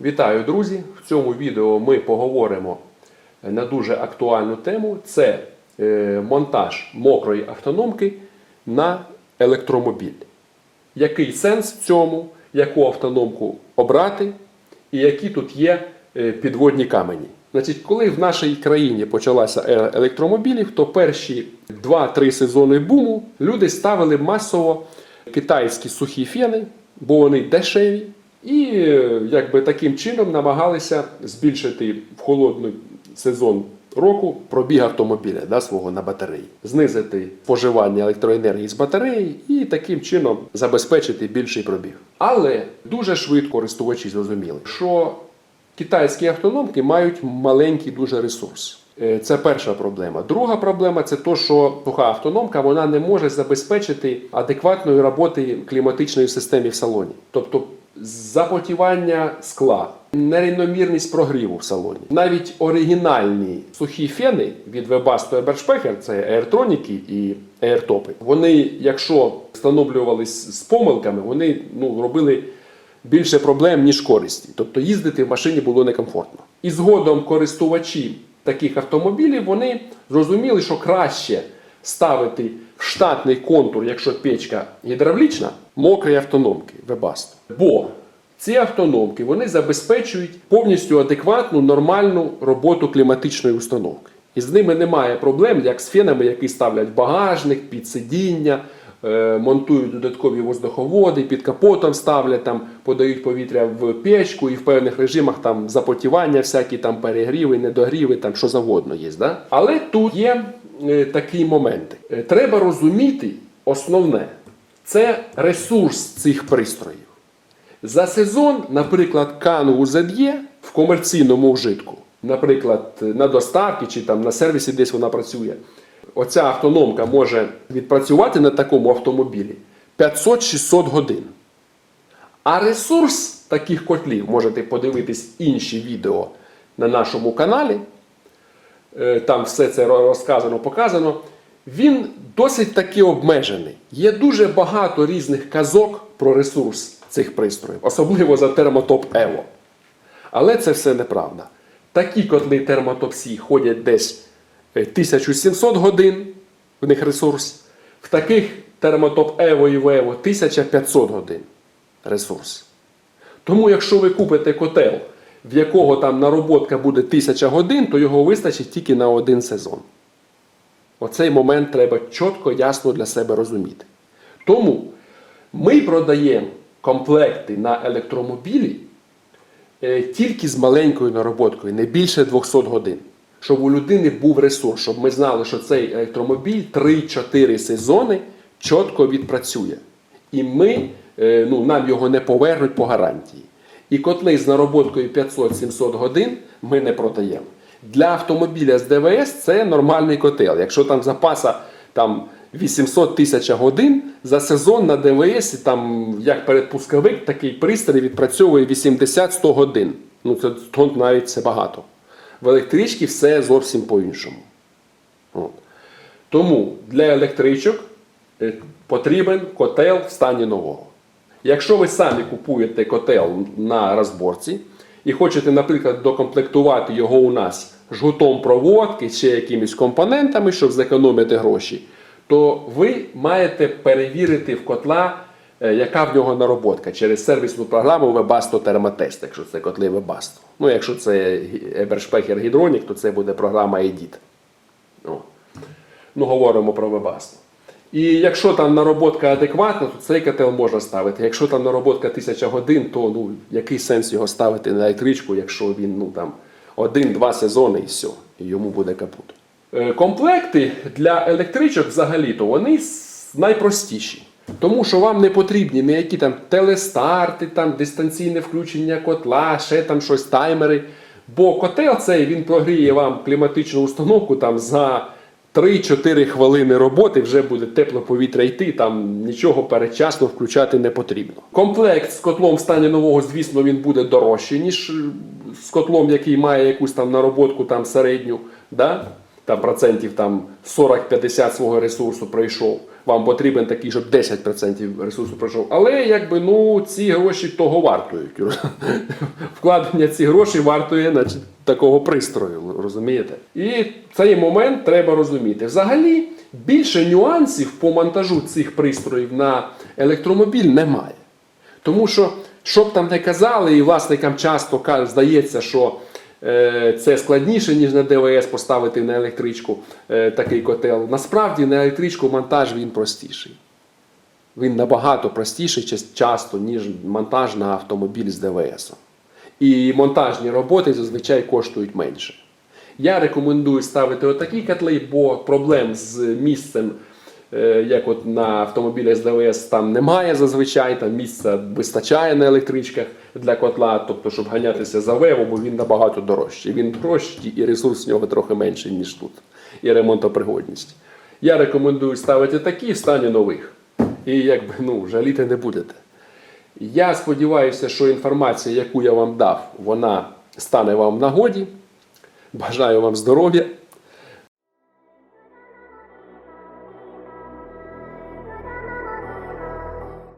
Вітаю, друзі! В цьому відео ми поговоримо на дуже актуальну тему: це е, монтаж мокрої автономки на електромобіль. Який сенс в цьому, яку автономку обрати, і які тут є е, підводні камені. Значить, коли в нашій країні почалася ера електромобілів, то перші 2-3 сезони буму люди ставили масово китайські сухі фени, бо вони дешеві, і якби таким чином намагалися збільшити в холодний сезон року пробіг автомобіля да, свого на батареї, знизити споживання електроенергії з батареї і таким чином забезпечити більший пробіг. Але дуже швидко користувачі зрозуміли, що китайські автономки мають маленький дуже ресурс. Е, Це перша проблема. Друга проблема це те, що суха автономка вона не може забезпечити адекватної роботи кліматичної системи в салоні. Тобто запотівання скла, нерівномірність прогріву в салоні. Навіть оригінальні сухі фени від Webasto Eberspecher, це аертроніки і аертопи, вони, якщо встановлювались з помилками, вони ну, робили більше проблем, ніж користі. Тобто їздити в машині було некомфортно. І згодом користувачі таких автомобілів вони зрозуміли, що краще ставити в штатний контур, якщо печка гідравлічна, мокрі автономки Webasto. Бо ці автономки вони забезпечують повністю адекватну нормальну роботу кліматичної установки. І з ними немає проблем, як з фенами, які ставлять багажник, під сидіння, е, монтують додаткові воздуховоди, під капотом ставлять, там, подають повітря в печку і в певних режимах там запотівання, всякі там перегріви, недогріви, там що завгодно є. Да? Але тут є е, такі моменти. Е, Треба розуміти основне це ресурс цих пристроїв. За сезон, наприклад, кану ZE в комерційному вжитку, наприклад, на доставці чи там на сервісі десь вона працює. Оця автономка може відпрацювати на такому автомобілі 500-600 годин. А ресурс таких котлів, можете подивитись інші відео на нашому каналі. Е, Там все це розказано, показано. Він досить таки обмежений. Є дуже багато різних казок про ресурс цих пристроїв, особливо за термотоп Evo. Але це все неправда. Такі котли термотоп Сі ходять десь е, 1700 годин, в них ресурс. В таких термотоп Evo і Vevo 1500 годин ресурс. Тому, якщо ви купите котел, в якого там нароботка буде 1000 годин, то його вистачить тільки на один сезон. Оцей момент треба чітко, ясно для себе розуміти. Тому ми продаємо комплекти на електромобілі е, тільки з маленькою нароботкою, не більше 200 годин. Щоб у людини був ресурс, щоб ми знали, що цей електромобіль 3-4 сезони чітко відпрацює. І ми, е, ну, нам його не повернуть по гарантії. І котли з нароботкою 500-700 годин ми не продаємо. Для автомобіля з ДВС це нормальний котел. Якщо там запаса там, 800 тисяч годин за сезон на ДВС, там, як передпусковик, такий пристрій відпрацьовує 80-100 годин. Ну, це то навіть це багато. В електричці все зовсім по-іншому. Тому для електричок е, потрібен котел в стані нового. Якщо ви самі купуєте котел на розборці і хочете, наприклад, докомплектувати його у нас жгутом проводки чи якимись компонентами, щоб зекономити гроші, то ви маєте перевірити в котла, е, яка в нього нароботка через сервісну програму Webasto Thermotest, якщо це котли Webasto. Ну, якщо це Eberspecher Hydronic, то це буде програма EDIT. Ну, говоримо про Webasto. І якщо там нароботка адекватна, то цей котел можна ставити. Якщо там нароботка 1000 годин, то ну, який сенс його ставити на електричку, якщо він ну, там, один-два сезони і все, і йому буде капут. Е, Комплекти для електричок взагалі-то вони найпростіші. Тому що вам не потрібні ніякі там телестарти, там дистанційне включення котла, ще там щось таймери. Бо котел цей він прогріє вам кліматичну установку там за 3-4 хвилини роботи вже буде тепло повітря йти, там нічого передчасно включати не потрібно. Комплект з котлом в стані нового, звісно, він буде дорожчий, ніж е, з котлом, який має якусь там нароботку там середню. Да? Там процентів там 40-50 свого ресурсу пройшов. Вам потрібен такий, щоб 10% ресурсу пройшов. Але якби ну ці гроші того вартують. Вкладення ці гроші вартує значить, такого пристрою, розумієте? І цей момент треба розуміти. Взагалі більше нюансів по монтажу цих пристроїв на електромобіль немає. Тому що, що б там не казали, і власникам часто здається, що це складніше, ніж на ДВС поставити на електричку е, такий котел. Насправді на електричку монтаж він простіший. Він набагато простіший часто, ніж монтаж на автомобіль з ДВС. І монтажні роботи зазвичай коштують менше. Я рекомендую ставити отакі котли, бо проблем з місцем, е, як от на автомобілях з ДВС, там немає зазвичай, там місця вистачає на електричках для котла, тобто, щоб ганятися за вево, бо він набагато дорожчий. Він дорожчий і ресурс в нього трохи менший, ніж тут. І ремонтопригодність. Я рекомендую ставити такі в стані нових. І якби ну, жаліти не будете. Я сподіваюся, що інформація, яку я вам дав, вона стане вам в нагоді. Бажаю вам здоров'я